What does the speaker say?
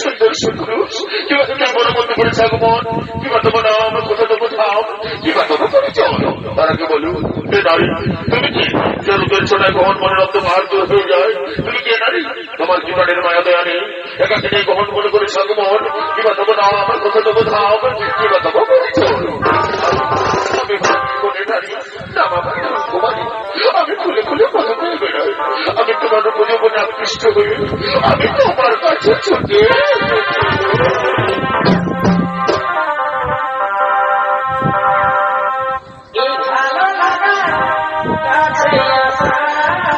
সুন্দর সুন্দর কি বড় বন্ধু করেছে আগমন কি বর্তমান পরিচয় তারা কি বলু এ নারী, তুমি কি যে রূপের ছোটায় কখন মনে রক্ত দূর হয়ে যায়? তুমি কে নারী? তোমার জীবনের মায়া দয়া নেই? একাকে নেই কখন মনে? করেছে আগমন কিবা তোমার নাম কোথা দেবো ধাম কিবা তোমার পরিচয় আমি খুলে আমি তোমার উপযোগনে আকৃষ্ট হয়ে, আমি তোমার কাছে ছুটে Ah!